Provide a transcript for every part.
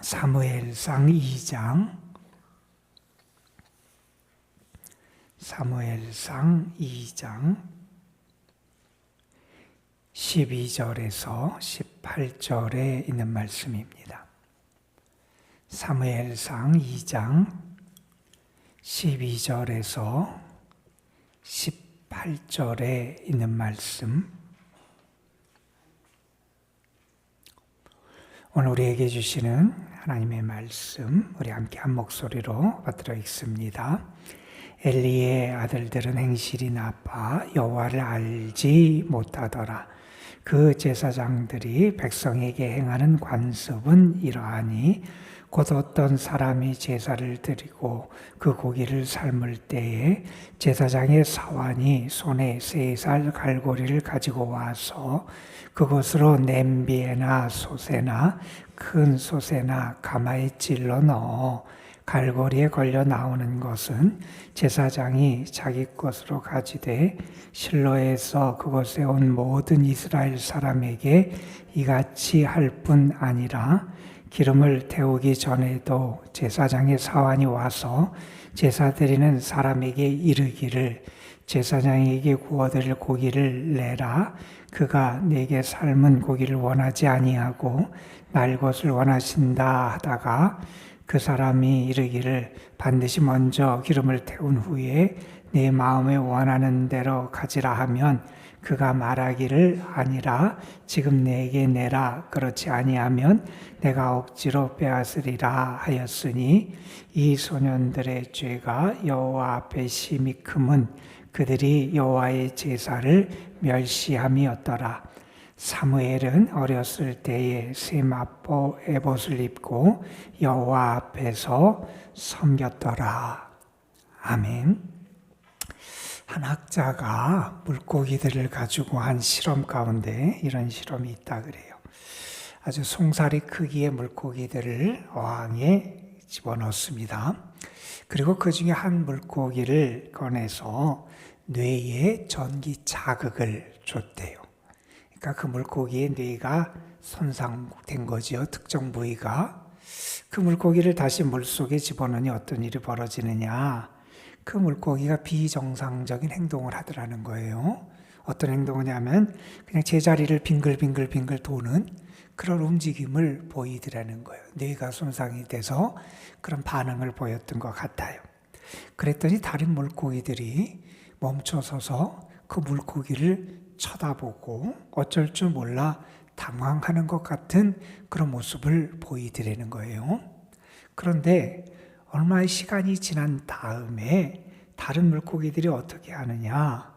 사무엘상 2장. 사무엘상 2장. 12절에서 18절에 있는 말씀입니다. 사무엘상 2장. 12절에서 18절에 있는 말씀. 오늘 우리에게 주시는 하나님의 말씀 우리 함께 한 목소리로 받들어 읽습니다. 엘리의 아들들은 행실이 나빠 여호와를 알지 못하더라. 그 제사장들이 백성에게 행하는 관습은 이러하니 곧 어떤 사람이 제사를 드리고 그 고기를 삶을 때에 제사장의 사환이 손에 세 살 갈고리를 가지고 와서 그것으로 냄비에나 솥에나 큰 솥에나 가마에 찔러 넣어 갈고리에 걸려 나오는 것은 제사장이 자기 것으로 가지되 실로에서 그곳에 온 모든 이스라엘 사람에게 이같이 할 뿐 아니라 기름을 태우기 전에도 제사장의 사환이 와서 제사 드리는 사람에게 이르기를 제사장에게 구워드릴 고기를 내라. 그가 내게 삶은 고기를 원하지 아니하고 날 것을 원하신다 하다가 그 사람이 이르기를 반드시 먼저 기름을 태운 후에 내 마음에 원하는 대로 가지라 하면 그가 말하기를 아니라 지금 내게 내라 그렇지 아니하면 내가 억지로 빼앗으리라 하였으니 이 소년들의 죄가 여호와 앞에 심히 크은 그들이 여호와의 제사를 멸시함이었더라. 사무엘은 어렸을 때에 세마포 에봇을 입고 여호와 앞에서 섬겼더라. 아멘. 한 학자가 물고기들을 가지고 한 실험 가운데 이런 실험이 있다 그래요. 아주 송사리 크기의 물고기들을 어항에 집어넣습니다. 그리고 그 중에 한 물고기를 꺼내서 뇌에 전기 자극을 줬대요. 그러니까 그 물고기의 뇌가 손상된 거지요. 특정 부위가. 그 물고기를 다시 물속에 집어넣으니 어떤 일이 벌어지느냐. 그 물고기가 비정상적인 행동을 하더라는 거예요. 어떤 행동이냐면 그냥 제자리를 빙글빙글빙글 도는 그런 움직임을 보이더라는 거예요. 뇌가 손상이 돼서 그런 반응을 보였던 것 같아요. 그랬더니 다른 물고기들이 멈춰서서 그 물고기를 쳐다보고 어쩔 줄 몰라 당황하는 것 같은 그런 모습을 보이더라는 거예요. 그런데 얼마의 시간이 지난 다음에 다른 물고기들이 어떻게 하느냐?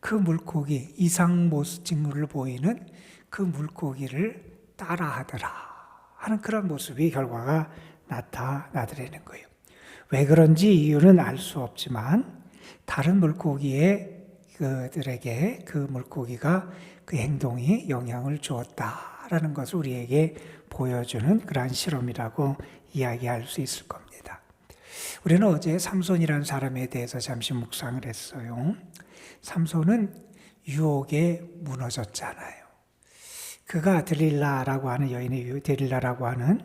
그 물고기 이상 모습 징후를 보이는 그 물고기를 따라하더라 하는 그런 모습이 결과가 나타나더라는 거예요. 왜 그런지 이유는 알 수 없지만 다른 물고기의 그들에게 그 물고기가 그 행동이 영향을 주었다라는 것을 우리에게 보여주는 그러한 실험이라고 이야기할 수 있을 겁니다. 우리는 어제 삼손이라는 사람에 대해서 잠시 묵상을 했어요. 삼손은 유혹에 무너졌잖아요. 그가 들릴라라고 하는 여인의 데릴라라고 하는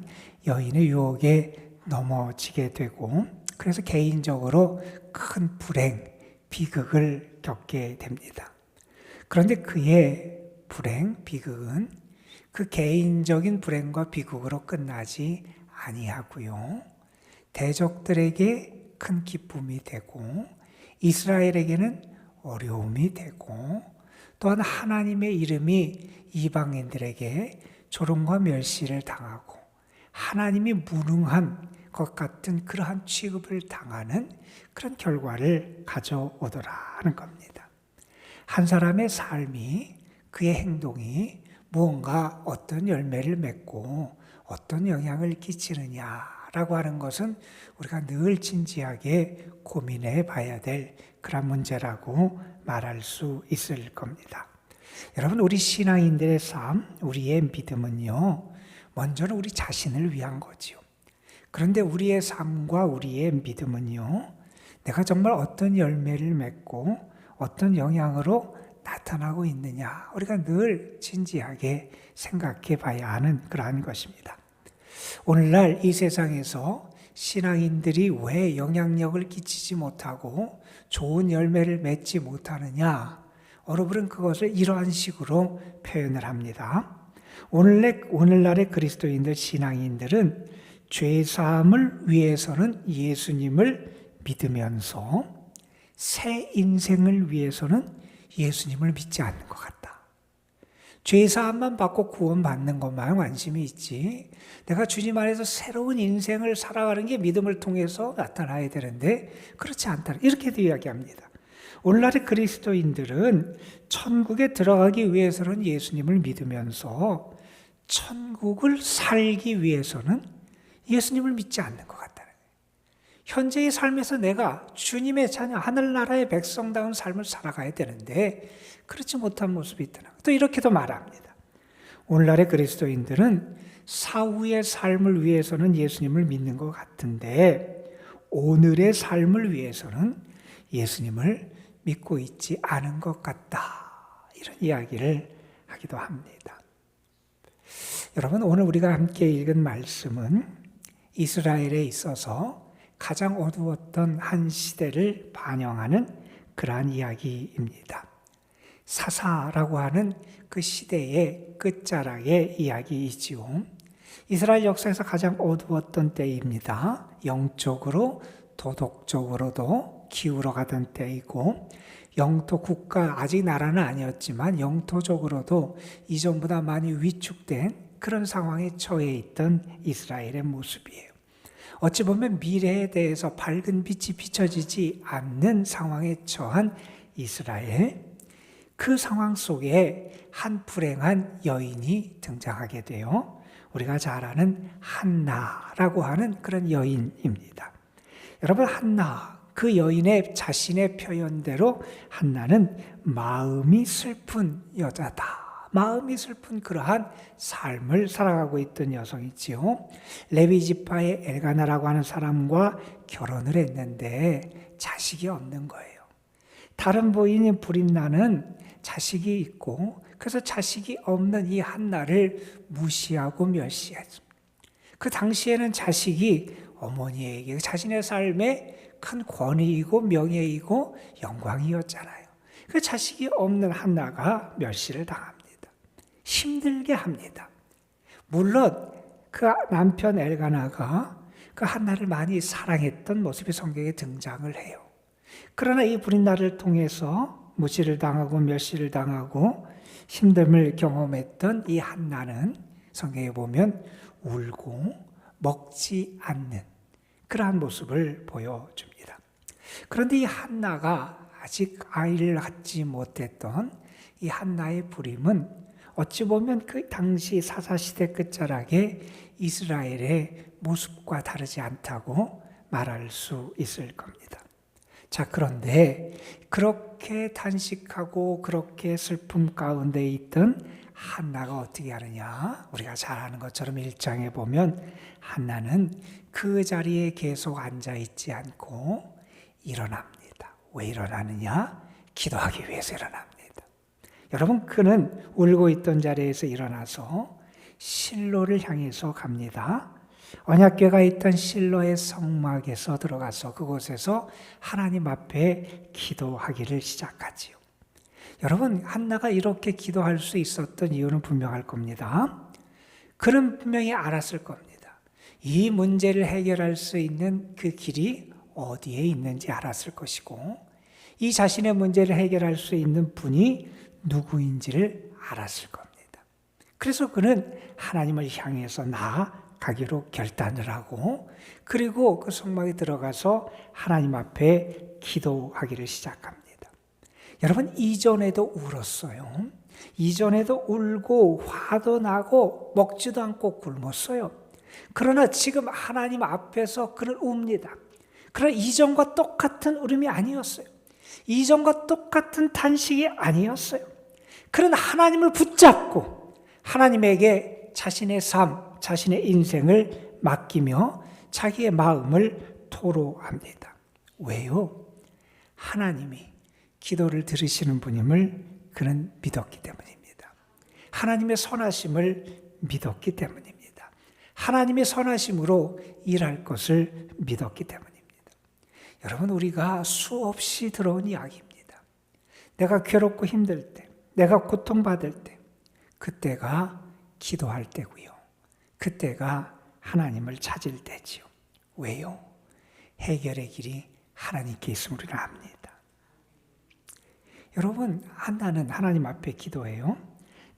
여인의 유혹에 넘어지게 되고 그래서 개인적으로 큰 불행, 비극을 겪게 됩니다. 그런데 그의 불행, 비극은 그 개인적인 불행과 비극으로 끝나지 아니하고요. 대적들에게 큰 기쁨이 되고 이스라엘에게는 어려움이 되고 또한 하나님의 이름이 이방인들에게 조롱과 멸시를 당하고 하나님이 무능한 것 같은 그러한 취급을 당하는 그런 결과를 가져오더라는 겁니다. 한 사람의 삶이 그의 행동이 무언가 어떤 열매를 맺고 어떤 영향을 끼치느냐 라고 하는 것은 우리가 늘 진지하게 고민해 봐야 될 그런 문제라고 말할 수 있을 겁니다. 여러분, 우리 신앙인들의 삶, 우리의 믿음은요, 먼저는 우리 자신을 위한 거지요. 그런데 우리의 삶과 우리의 믿음은요, 내가 정말 어떤 열매를 맺고 어떤 영향으로 나타나고 있느냐, 우리가 늘 진지하게 생각해 봐야 하는 그러한 것입니다. 오늘날 이 세상에서 신앙인들이 왜 영향력을 끼치지 못하고 좋은 열매를 맺지 못하느냐? 어르브는 그것을 이러한 식으로 표현을 합니다. 오늘날, 오늘날의 그리스도인들, 신앙인들은 죄사함을 위해서는 예수님을 믿으면서 새 인생을 위해서는 예수님을 믿지 않는 것 같다. 죄사함만 받고 구원받는 것만 관심이 있지. 내가 주님 안에서 새로운 인생을 살아가는 게 믿음을 통해서 나타나야 되는데 그렇지 않다. 이렇게도 이야기합니다. 오늘날의 그리스도인들은 천국에 들어가기 위해서는 예수님을 믿으면서 천국을 살기 위해서는 예수님을 믿지 않는 것 거예요. 현재의 삶에서 내가 주님의 자녀, 하늘나라의 백성다운 삶을 살아가야 되는데 그렇지 못한 모습이 있다는 거예요. 또 이렇게도 말합니다. 오늘날의 그리스도인들은 사후의 삶을 위해서는 예수님을 믿는 것 같은데 오늘의 삶을 위해서는 예수님을 믿고 있지 않은 것 같다. 이런 이야기를 하기도 합니다. 여러분, 오늘 우리가 함께 읽은 말씀은 이스라엘에 있어서 가장 어두웠던 한 시대를 반영하는 그러한 이야기입니다. 사사라고 하는 그 시대의 끝자락의 이야기이지요. 이스라엘 역사에서 가장 어두웠던 때입니다. 영적으로, 도덕적으로도 기울어 가던 때이고, 영토 국가, 아직 나라는 아니었지만 영토적으로도 이전보다 많이 위축된 그런 상황에 처해 있던 이스라엘의 모습이에요. 어찌 보면 미래에 대해서 밝은 빛이 비춰지지 않는 상황에 처한 이스라엘. 그 상황 속에 한 불행한 여인이 등장하게 돼요. 우리가 잘 아는 한나라고 하는 그런 여인입니다. 여러분, 한나, 그 여인의 자신의 표현대로 한나는 마음이 슬픈 여자다. 마음이 슬픈 그러한 삶을 살아가고 있던 여성이지요. 레위 지파의 엘가나라고 하는 사람과 결혼을 했는데 자식이 없는 거예요. 다른 부인인 브린나는 자식이 있고 그래서 자식이 없는 이 한나를 무시하고 멸시했습니다. 그 당시에는 자식이 어머니에게 자신의 삶에 큰 권위이고 명예이고 영광이었잖아요. 그 자식이 없는 한나가 멸시를 당합니다. 힘들게 합니다. 물론 그 남편 엘가나가 그 한나를 많이 사랑했던 모습이 성경에 등장을 해요. 그러나 이 브린나를 통해서 무시를 당하고 멸시를 당하고 힘듦을 경험했던 이 한나는 성경에 보면 울고 먹지 않는 그러한 모습을 보여줍니다. 그런데 이 한나가 아직 아이를 갖지 못했던 이 한나의 부림은 어찌 보면 그 당시 사사시대 끝자락에 이스라엘의 모습과 다르지 않다고 말할 수 있을 겁니다. 자, 그런데 그렇게 단식하고 그렇게 슬픔 가운데 있던 한나가 어떻게 하느냐? 우리가 잘 아는 것처럼 일장에 보면 한나는 그 자리에 계속 앉아 있지 않고 일어납니다. 왜 일어나느냐? 기도하기 위해서 일어납니다. 여러분, 그는 울고 있던 자리에서 일어나서 실로를 향해서 갑니다. 언약궤가 있던 실로의 성막에서 들어가서 그곳에서 하나님 앞에 기도하기를 시작하지요. 여러분, 한나가 이렇게 기도할 수 있었던 이유는 분명할 겁니다. 그는 분명히 알았을 겁니다. 이 문제를 해결할 수 있는 그 길이 어디에 있는지 알았을 것이고, 이 자신의 문제를 해결할 수 있는 분이 누구인지를 알았을 겁니다. 그래서 그는 하나님을 향해서 나아가기로 결단을 하고 그리고 그 성막에 들어가서 하나님 앞에 기도하기를 시작합니다. 여러분 이전에도 울었어요. 이전에도 울고 화도 나고 먹지도 않고 굶었어요. 그러나 지금 하나님 앞에서 그를 웁니다. 그러나 이전과 똑같은 울음이 아니었어요. 이전과 똑같은 탄식이 아니었어요. 그런 하나님을 붙잡고 하나님에게 자신의 삶, 자신의 인생을 맡기며 자기의 마음을 토로합니다. 왜요? 하나님이 기도를 들으시는 분임을 그는 믿었기 때문입니다. 하나님의 선하심을 믿었기 때문입니다. 하나님의 선하심으로 일할 것을 믿었기 때문입니다. 여러분, 우리가 수없이 들어온 이야기입니다. 내가 괴롭고 힘들 때, 내가 고통받을 때, 그때가 기도할 때고요. 그때가 하나님을 찾을 때지요. 왜요? 해결의 길이 하나님께 있음을 압니다. 여러분, 한나는 하나님 앞에 기도해요.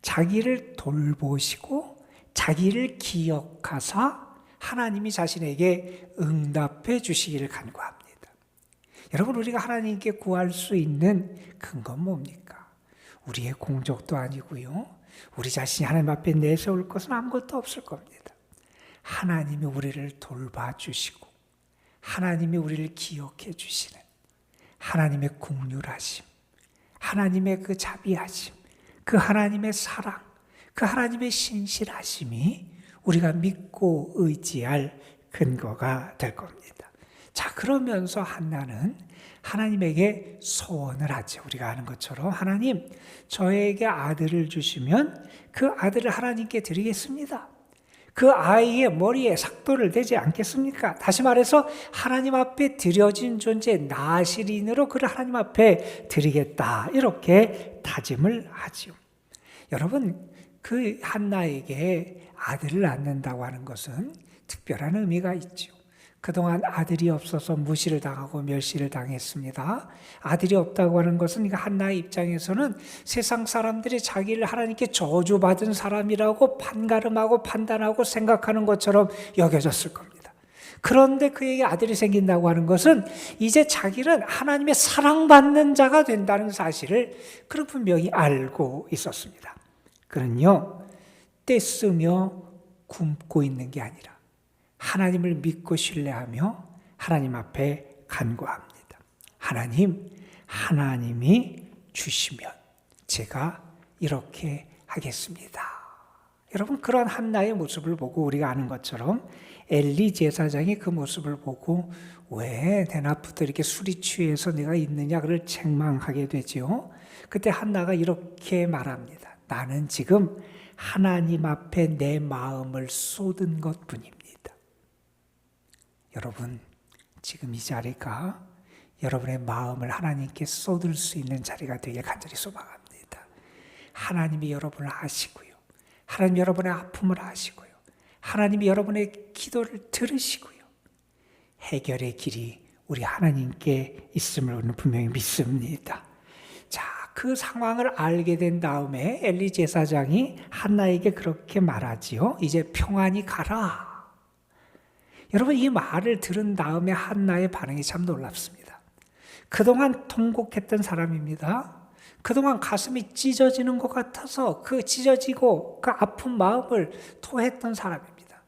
자기를 돌보시고 자기를 기억하사 하나님이 자신에게 응답해 주시기를 간구합니다. 여러분, 우리가 하나님께 구할 수 있는 근건 뭡니까? 우리의 공적도 아니고요. 우리 자신이 하나님 앞에 내세울 것은 아무것도 없을 겁니다. 하나님이 우리를 돌봐주시고, 하나님이 우리를 기억해 주시는 하나님의 국률하심, 하나님의 그 자비하심, 그 하나님의 사랑, 그 하나님의 신실하심이 우리가 믿고 의지할 근거가 될 겁니다. 자, 그러면서 한나는 하나님에게 소원을 하죠. 우리가 아는 것처럼 하나님, 저에게 아들을 주시면 그 아들을 하나님께 드리겠습니다. 그 아이의 머리에 삭도를 대지 않겠습니까? 다시 말해서 하나님 앞에 드려진 존재 나시린으로 그를 하나님 앞에 드리겠다. 이렇게 다짐을 하지요. 여러분, 그 한나에게 아들을 낳는다고 하는 것은 특별한 의미가 있죠. 그동안 아들이 없어서 무시를 당하고 멸시를 당했습니다. 아들이 없다고 하는 것은 한나의 입장에서는 세상 사람들이 자기를 하나님께 저주받은 사람이라고 판가름하고 판단하고 생각하는 것처럼 여겨졌을 겁니다. 그런데 그에게 아들이 생긴다고 하는 것은 이제 자기는 하나님의 사랑받는 자가 된다는 사실을 그는 분명히 알고 있었습니다. 그는요, 떼쓰며 굶고 있는 게 아니라 하나님을 믿고 신뢰하며 하나님 앞에 간구합니다. 하나님, 하나님이 주시면 제가 이렇게 하겠습니다. 여러분 그런 한나의 모습을 보고 우리가 아는 것처럼 엘리 제사장이 그 모습을 보고 왜내 앞부터 이렇게 술이 취해서 내가 있느냐 그를 책망하게 되지요. 그때 한나가 이렇게 말합니다. 나는 지금 하나님 앞에 내 마음을 쏟은 것뿐입니다. 여러분, 지금 이 자리가 여러분의 마음을 하나님께 쏟을 수 있는 자리가 되길 간절히 소망합니다. 하나님이 여러분을 아시고요. 하나님 여러분의 아픔을 아시고요. 하나님이 여러분의 기도를 들으시고요. 해결의 길이 우리 하나님께 있음을 우리는 분명히 믿습니다. 자, 그 상황을 알게 된 다음에 엘리 제사장이 한나에게 그렇게 말하지요. 이제 평안히 가라. 여러분 이 말을 들은 다음에 한나의 반응이 참 놀랍습니다. 그동안 통곡했던 사람입니다. 그동안 가슴이 찢어지는 것 같아서 그 찢어지고 그 아픈 마음을 토했던 사람입니다.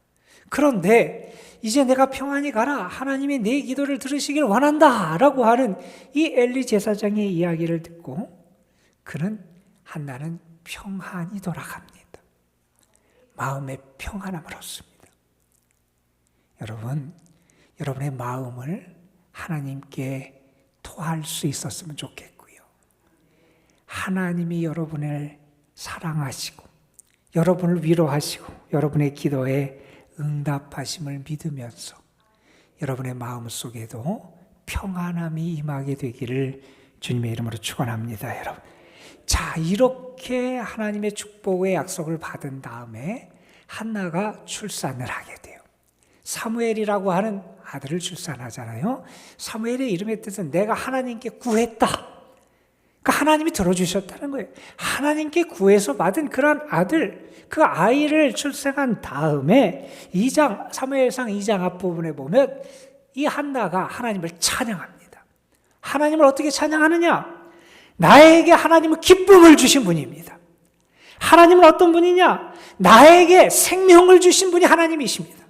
그런데 이제 내가 평안히 가라. 하나님이 내 기도를 들으시길 원한다. 라고 하는 이 엘리 제사장의 이야기를 듣고 그는 한나는 평안히 돌아갑니다. 마음의 평안함을 얻습니다. 여러분, 여러분의 마음을 하나님께 토할 수 있었으면 좋겠고요. 하나님이 여러분을 사랑하시고, 여러분을 위로하시고, 여러분의 기도에 응답하심을 믿으면서 여러분의 마음 속에도 평안함이 임하게 되기를 주님의 이름으로 축원합니다, 여러분. 자, 이렇게 하나님의 축복의 약속을 받은 다음에 한나가 출산을 하게 돼요. 사무엘이라고 하는 아들을 출산하잖아요. 사무엘의 이름의 뜻은 내가 하나님께 구했다. 그 하나님이 들어주셨다는 거예요. 하나님께 구해서 받은 그런 아들, 그 아이를 출생한 다음에 2장, 사무엘상 2장 앞부분에 보면 이 한나가 하나님을 찬양합니다. 하나님을 어떻게 찬양하느냐? 나에게 하나님은 기쁨을 주신 분입니다. 하나님은 어떤 분이냐? 나에게 생명을 주신 분이 하나님이십니다.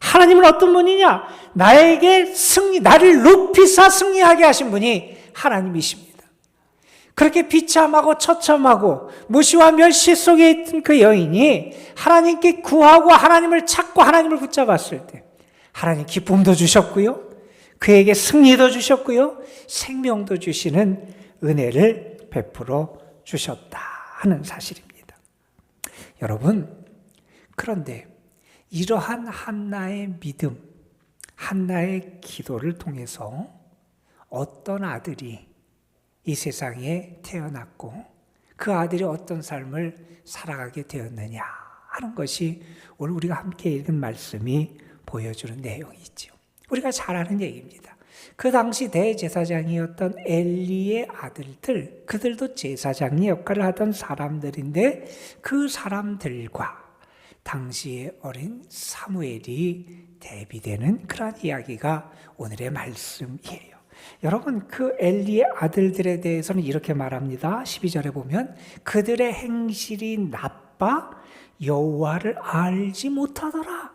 하나님은 어떤 분이냐? 나에게 승리, 나를 높이사 승리하게 하신 분이 하나님이십니다. 그렇게 비참하고 처참하고 무시와 멸시 속에 있던 그 여인이 하나님께 구하고 하나님을 찾고 하나님을 붙잡았을 때 하나님 기쁨도 주셨고요. 그에게 승리도 주셨고요. 생명도 주시는 은혜를 베풀어 주셨다 하는 사실입니다. 여러분, 그런데 이러한 한나의 믿음, 한나의 기도를 통해서 어떤 아들이 이 세상에 태어났고 그 아들이 어떤 삶을 살아가게 되었느냐 하는 것이 오늘 우리가 함께 읽은 말씀이 보여주는 내용이죠. 우리가 잘 아는 얘기입니다. 그 당시 대제사장이었던 엘리의 아들들, 그들도 제사장의 역할을 하던 사람들인데 그 사람들과 당시의 어린 사무엘이 대비되는 그런 이야기가 오늘의 말씀이에요. 여러분 그 엘리의 아들들에 대해서는 이렇게 말합니다. 12절에 보면 그들의 행실이 나빠 여호와를 알지 못하더라.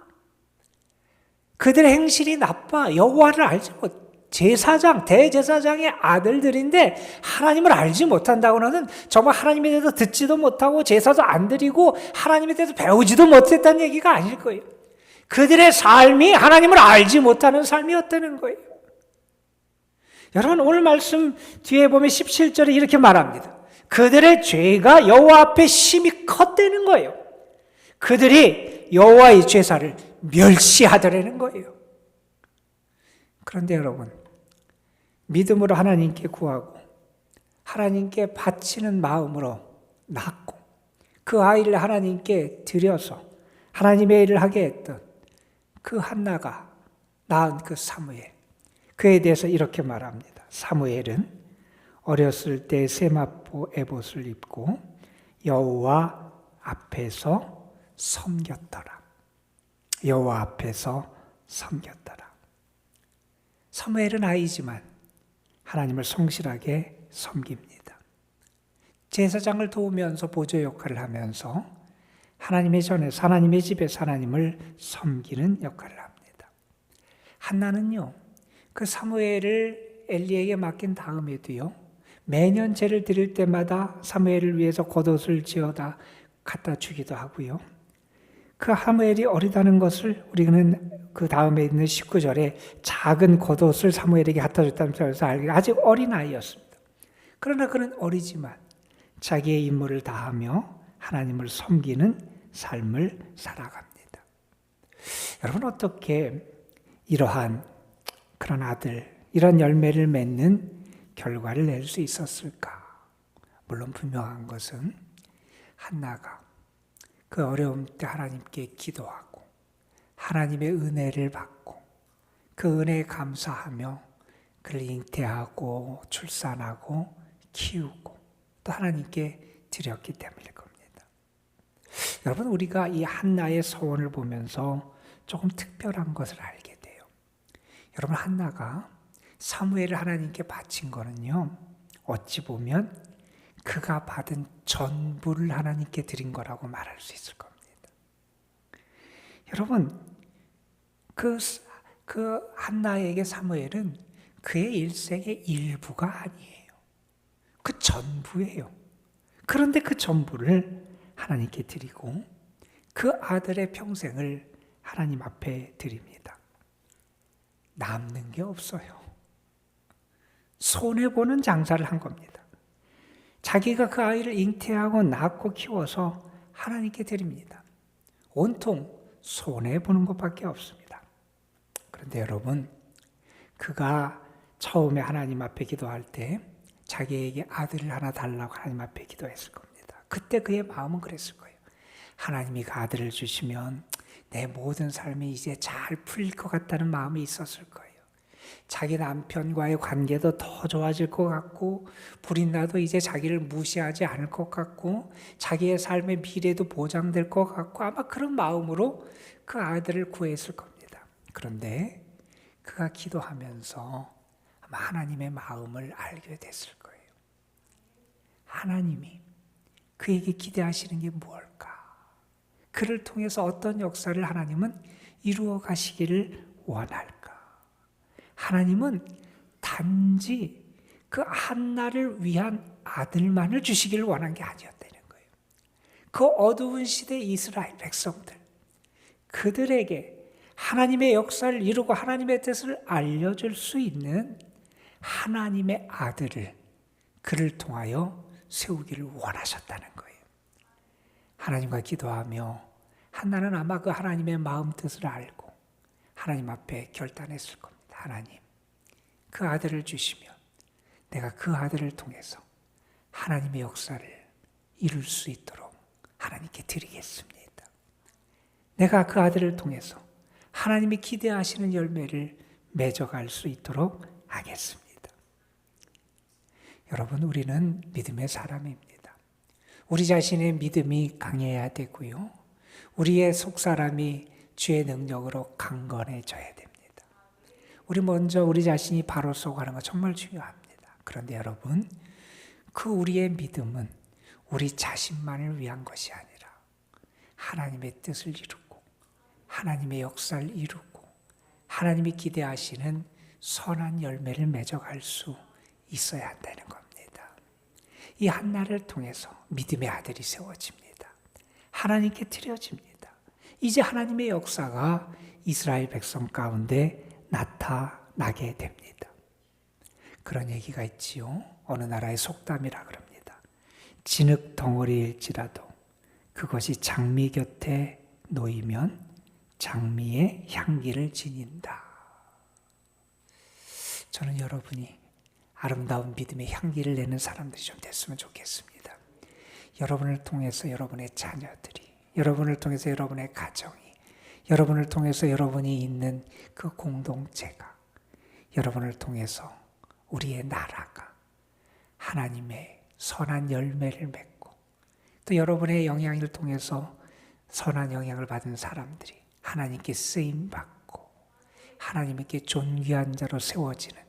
그들의 행실이 나빠 여호와를 알지 못. 제사장 대제사장의 아들들인데 하나님을 알지 못한다고는 정말 하나님에 대해서 듣지도 못하고 제사도 안 드리고 하나님에 대해서 배우지도 못했다는 얘기가 아닐 거예요. 그들의 삶이 하나님을 알지 못하는 삶이었다는 거예요. 여러분 오늘 말씀 뒤에 보면 17절에 이렇게 말합니다. 그들의 죄가 여호와 앞에 심히 컸다는 거예요. 그들이 여호와의 제사를 멸시하더라는 거예요. 그런데 여러분 믿음으로 하나님께 구하고 하나님께 바치는 마음으로 낳고 그 아이를 하나님께 드려서 하나님의 일을 하게 했던 그 한나가 낳은 그 사무엘 그에 대해서 이렇게 말합니다. 사무엘은 어렸을 때 세마포 에봇을 입고 여호와 앞에서 섬겼더라. 여호와 앞에서 섬겼더라. 사무엘은 아이지만 하나님을 성실하게 섬깁니다. 제사장을 도우면서 보조 역할을 하면서 하나님의 전에 하나님의 집에서 하나님을 섬기는 역할을 합니다. 한나는요. 그 사무엘을 엘리에게 맡긴 다음에도요. 매년 제를 드릴 때마다 사무엘을 위해서 겉옷을 지어다 갖다 주기도 하고요. 그 사무엘이 어리다는 것을 우리는 그 다음에 있는 19절에 작은 겉옷을 사무엘에게 갖다 줬다면서 알게 아직 어린 아이였습니다. 그러나 그는 어리지만 자기의 임무를 다하며 하나님을 섬기는 삶을 살아갑니다. 여러분 어떻게 이러한 그런 아들, 이런 열매를 맺는 결과를 낼 수 있었을까? 물론 분명한 것은 한나가 그 어려움 때 하나님께 기도하고 하나님의 은혜를 받고 그 은혜에 감사하며 그를 잉태하고 출산하고 키우고 또 하나님께 드렸기 때문일 겁니다. 여러분 우리가 이 한나의 서원을 보면서 조금 특별한 것을 알게 돼요. 여러분 한나가 사무엘을 하나님께 바친 거는요. 어찌 보면 그가 받은 전부를 하나님께 드린 거라고 말할 수 있을 겁니다. 여러분, 그, 그 한나에게 사무엘은 그의 일생의 일부가 아니에요. 그 전부예요. 그런데 그 전부를 하나님께 드리고 그 아들의 평생을 하나님 앞에 드립니다. 남는 게 없어요. 손해보는 장사를 한 겁니다. 자기가 그 아이를 잉태하고 낳고 키워서 하나님께 드립니다. 온통 손해보는 것밖에 없습니다. 그런데 여러분, 그가 처음에 하나님 앞에 기도할 때 자기에게 아들을 하나 달라고 하나님 앞에 기도했을 겁니다. 그때 그의 마음은 그랬을 거예요. 하나님이 그 아들을 주시면 내 모든 삶이 이제 잘 풀릴 것 같다는 마음이 있었을 거예요. 자기 남편과의 관계도 더 좋아질 것 같고 불이 나도 이제 자기를 무시하지 않을 것 같고 자기의 삶의 미래도 보장될 것 같고 아마 그런 마음으로 그 아들을 구했을 겁니다. 그런데 그가 기도하면서 아마 하나님의 마음을 알게 됐을 거예요. 하나님이 그에게 기대하시는 게 무엇일까? 그를 통해서 어떤 역사를 하나님은 이루어 가시기를 원할까? 하나님은 단지 그 한나를 위한 아들만을 주시기를 원한 게 아니었다는 거예요. 그 어두운 시대 이스라엘 백성들, 그들에게 하나님의 역사를 이루고 하나님의 뜻을 알려줄 수 있는 하나님의 아들을 그를 통하여 세우기를 원하셨다는 거예요. 하나님과 기도하며 한나는 아마 그 하나님의 마음 뜻을 알고 하나님 앞에 결단했을 겁니다. 하나님, 그 아들을 주시면 내가 그 아들을 통해서 하나님의 역사를 이룰 수 있도록 하나님께 드리겠습니다. 내가 그 아들을 통해서 하나님이 기대하시는 열매를 맺어갈 수 있도록 하겠습니다. 여러분, 우리는 믿음의 사람입니다. 우리 자신의 믿음이 강해야 되고요. 우리의 속사람이 주의 능력으로 강건해져야 됩니다. 우리 먼저 우리 자신이 바로 쏘가는 거 정말 중요합니다. 그런데 여러분, 그 우리의 믿음은 우리 자신만을 위한 것이 아니라 하나님의 뜻을 이루고 하나님의 역사를 이루고 하나님이 기대하시는 선한 열매를 맺어갈 수 있어야 한다는 겁니다. 이 한나를 통해서 믿음의 아들이 세워집니다. 하나님께 드려집니다. 이제 하나님의 역사가 이스라엘 백성 가운데 나타나게 됩니다. 그런 얘기가 있지요. 어느 나라의 속담이라 그럽니다. 진흙 덩어리일지라도 그것이 장미 곁에 놓이면 장미의 향기를 지닌다. 저는 여러분이 아름다운 믿음의 향기를 내는 사람들이 좀 됐으면 좋겠습니다. 여러분을 통해서 여러분의 자녀들이, 여러분을 통해서 여러분의 가정이, 여러분을 통해서 여러분이 있는 그 공동체가, 여러분을 통해서 우리의 나라가 하나님의 선한 열매를 맺고, 또 여러분의 영향을 통해서 선한 영향을 받은 사람들이 하나님께 쓰임 받고, 하나님께 존귀한 자로 세워지는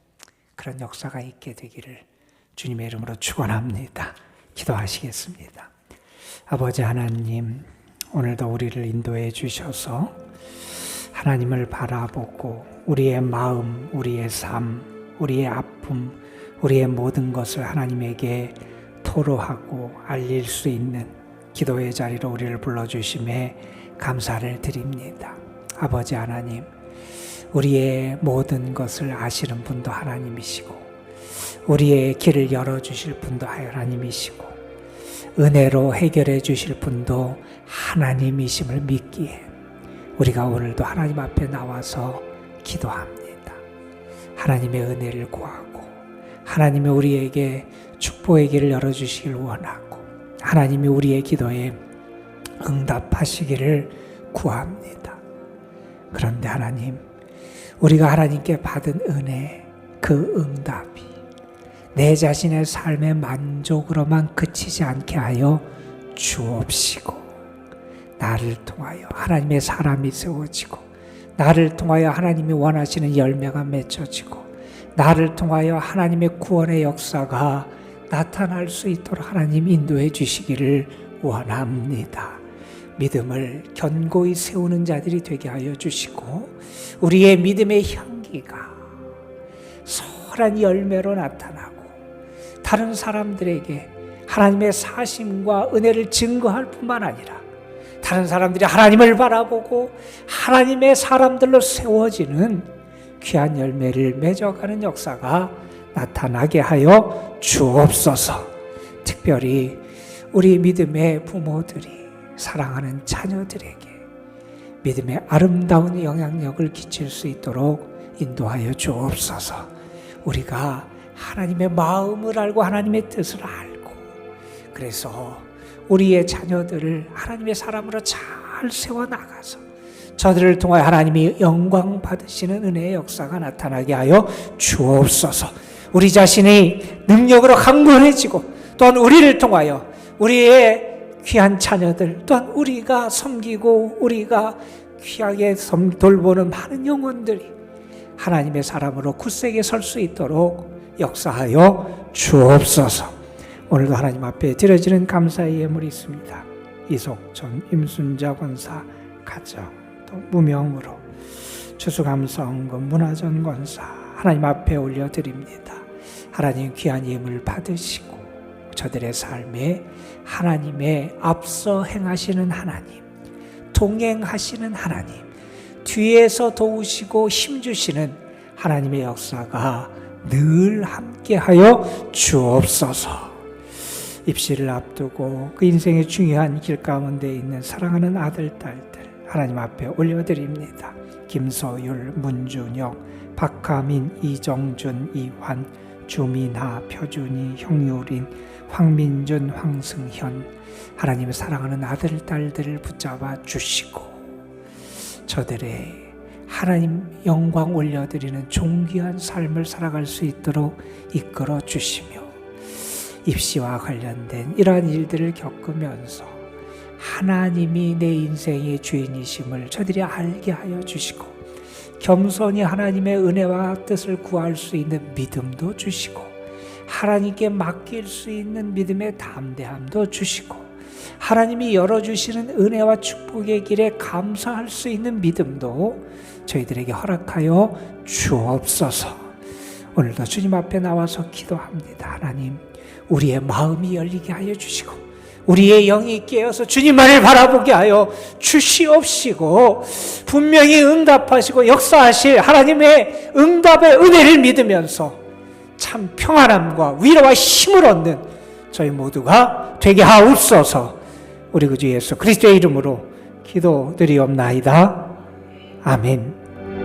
그런 역사가 있게 되기를 주님의 이름으로 축원합니다. 기도하시겠습니다. 아버지 하나님, 오늘도 우리를 인도해 주셔서 하나님을 바라보고 우리의 마음, 우리의 삶, 우리의 아픔, 우리의 모든 것을 하나님에게 토로하고 알릴 수 있는 기도의 자리로 우리를 불러 주심에 감사를 드립니다. 아버지 하나님, 우리의 모든 것을 아시는 분도 하나님이시고, 우리의 길을 열어주실 분도 하나님이시고, 은혜로 해결해 주실 분도 하나님이심을 믿기에 우리가 오늘도 하나님 앞에 나와서 기도합니다. 하나님의 은혜를 구하고, 하나님이 우리에게 축복의 길을 열어주시길 원하고, 하나님이 우리의 기도에 응답하시기를 구합니다. 그런데 하나님, 우리가 하나님께 받은 은혜, 그 응답이 내 자신의 삶의 만족으로만 그치지 않게 하여 주옵시고, 나를 통하여 하나님의 사람이 세워지고, 나를 통하여 하나님이 원하시는 열매가 맺혀지고, 나를 통하여 하나님의 구원의 역사가 나타날 수 있도록 하나님 인도해 주시기를 원합니다. 믿음을 견고히 세우는 자들이 되게 하여 주시고 우리의 믿음의 향기가 선한 열매로 나타나고 다른 사람들에게 하나님의 사심과 은혜를 증거할 뿐만 아니라 다른 사람들이 하나님을 바라보고 하나님의 사람들로 세워지는 귀한 열매를 맺어가는 역사가 나타나게 하여 주옵소서. 특별히 우리 믿음의 부모들이 사랑하는 자녀들에게 믿음의 아름다운 영향력을 끼칠 수 있도록 인도하여 주옵소서. 우리가 하나님의 마음을 알고 하나님의 뜻을 알고 그래서 우리의 자녀들을 하나님의 사람으로 잘 세워 나가서 저들을 통하여 하나님이 영광 받으시는 은혜의 역사가 나타나게 하여 주옵소서. 우리 자신이 능력으로 강건해지고 또한 우리를 통하여 우리의 귀한 자녀들 또한 우리가 섬기고 우리가 귀하게 돌보는 많은 영혼들이 하나님의 사람으로 굳세게 설 수 있도록 역사하여 주옵소서. 오늘도 하나님 앞에 드려지는 감사의 예물이 있습니다. 이속전 임순자 권사 가정 또 무명으로 추수감사원금 문화전 권사 하나님 앞에 올려드립니다. 하나님 귀한 예물 받으시고 저들의 삶에 하나님의 앞서 행하시는 하나님, 동행하시는 하나님, 뒤에서 도우시고 힘주시는 하나님의 역사가 늘 함께하여 주옵소서. 입시를 앞두고 그 인생의 중요한 길 가운데 있는 사랑하는 아들, 딸들, 하나님 앞에 올려드립니다. 김서율, 문준혁, 박하민, 이정준, 이환, 주민하, 표준이, 형유린, 황민준, 황승현 하나님의 사랑하는 아들, 딸들을 붙잡아 주시고 저들의 하나님 영광 올려드리는 존귀한 삶을 살아갈 수 있도록 이끌어 주시며 입시와 관련된 이러한 일들을 겪으면서 하나님이 내 인생의 주인이심을 저들이 알게 하여 주시고 겸손히 하나님의 은혜와 뜻을 구할 수 있는 믿음도 주시고 하나님께 맡길 수 있는 믿음의 담대함도 주시고 하나님이 열어주시는 은혜와 축복의 길에 감사할 수 있는 믿음도 저희들에게 허락하여 주옵소서. 오늘도 주님 앞에 나와서 기도합니다. 하나님, 우리의 마음이 열리게 하여 주시고, 우리의 영이 깨어서 주님만을 바라보게 하여 주시옵시고, 분명히 응답하시고 역사하실 하나님의 응답의 은혜를 믿으면서 참 평안함과 위로와 힘을 얻는 저희 모두가 되게 하옵소서. 우리 구주 예수 그리스도의 이름으로 기도드리옵나이다. 아멘.